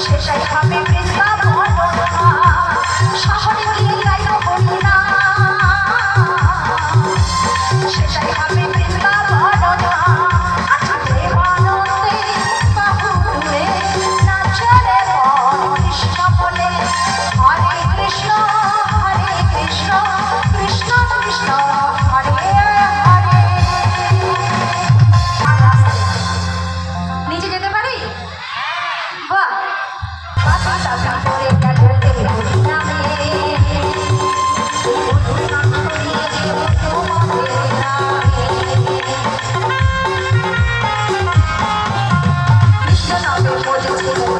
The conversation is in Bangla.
Shake, shake, happy, please, 我就不。